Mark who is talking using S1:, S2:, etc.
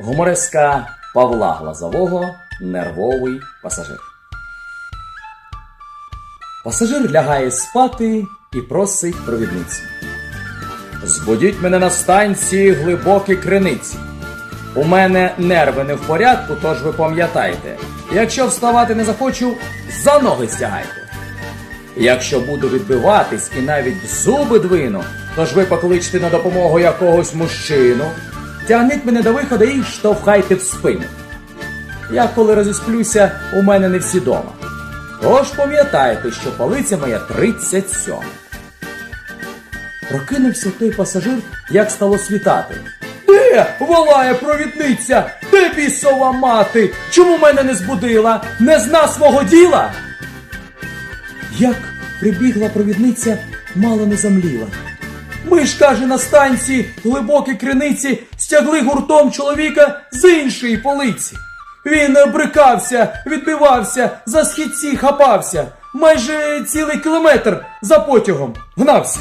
S1: Гумореска Павла Глазового Нервовий пасажир. Пасажир лягає спати і просить провідниці. Збудіть мене на станції глибокі криниці. У мене нерви не в порядку, тож ви пам'ятайте. Якщо вставати не захочу, за ноги стягайте. Якщо буду відбиватись і навіть зуби двину, тож ви покличте на допомогу якогось мужчину, тягніть мене до виходу і штовхайте в спину. Я коли розісплюся, у мене не всі дома. Тож пам'ятайте, що полиця моя 37. Прокинувся той пасажир, як стало світати. Де волає провідниця? Де бісова мати? Чому мене не збудила? Не зна свого діла? Як прибігла провідниця, мало не замліла. Ми ж, каже, на станції глибокі криниці стягли гуртом чоловіка з іншої полиці. Він брикався, відбивався, за східці хапався, майже цілий кілометр за потягом гнався.